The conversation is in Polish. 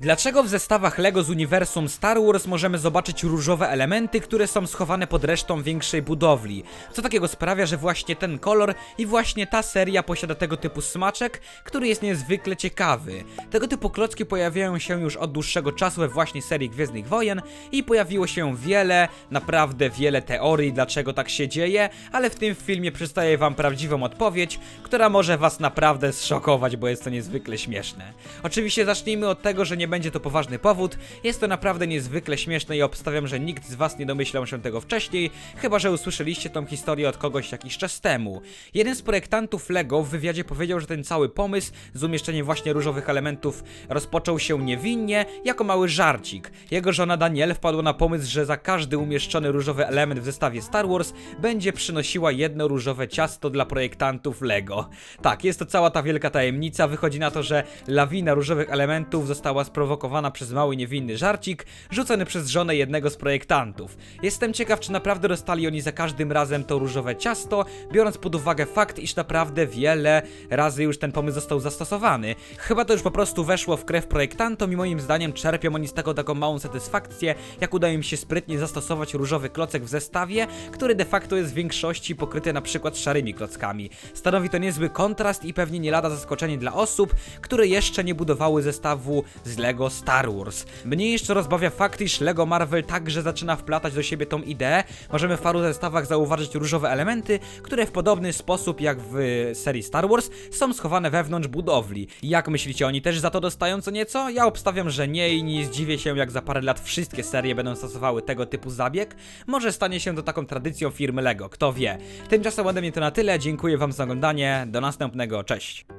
Dlaczego w zestawach LEGO z uniwersum Star Wars możemy zobaczyć różowe elementy, które są schowane pod resztą większej budowli? Co takiego sprawia, że właśnie ten kolor i właśnie ta seria posiada tego typu smaczek, który jest niezwykle ciekawy? Tego typu klocki pojawiają się już od dłuższego czasu we właśnie serii Gwiezdnych Wojen i pojawiło się wiele, naprawdę wiele teorii, dlaczego tak się dzieje, ale w tym filmie przedstawię wam prawdziwą odpowiedź, która może was naprawdę zszokować, bo jest to niezwykle śmieszne. Oczywiście zacznijmy od tego, że nie będzie to poważny powód, jest to naprawdę niezwykle śmieszne i obstawiam, że nikt z was nie domyślał się tego wcześniej, chyba że usłyszeliście tą historię od kogoś jakiś czas temu. Jeden z projektantów LEGO w wywiadzie powiedział, że ten cały pomysł z umieszczeniem właśnie różowych elementów rozpoczął się niewinnie, jako mały żarcik. Jego żona Danielle wpadła na pomysł, że za każdy umieszczony różowy element w zestawie Star Wars będzie przynosiła jedno różowe ciasto dla projektantów LEGO. Tak, jest to cała ta wielka tajemnica. Wychodzi na to, że lawina różowych elementów została sprowokowana przez mały niewinny żarcik, rzucony przez żonę jednego z projektantów. Jestem ciekaw, czy naprawdę dostali oni za każdym razem to różowe ciasto, biorąc pod uwagę fakt, iż naprawdę wiele razy już ten pomysł został zastosowany. Chyba to już po prostu weszło w krew projektantom i moim zdaniem czerpią oni z tego taką małą satysfakcję, jak udaje im się sprytnie zastosować różowy klocek w zestawie, który de facto jest w większości pokryty na przykład szarymi klockami. Stanowi to niezły kontrast i pewnie nie lada zaskoczenie dla osób, które jeszcze nie budowały zestawu z LEGO Star Wars. Mnie jeszcze rozbawia fakt, iż LEGO Marvel także zaczyna wplatać do siebie tą ideę. Możemy w paru zestawach zauważyć różowe elementy, które w podobny sposób jak w serii Star Wars są schowane wewnątrz budowli. Jak myślicie, oni też za to dostają co nieco? Ja obstawiam, że nie i nie zdziwię się, jak za parę lat wszystkie serie będą stosowały tego typu zabieg. Może stanie się to taką tradycją firmy LEGO, kto wie. Tymczasem ode mnie to na tyle, dziękuję wam za oglądanie, do następnego, cześć!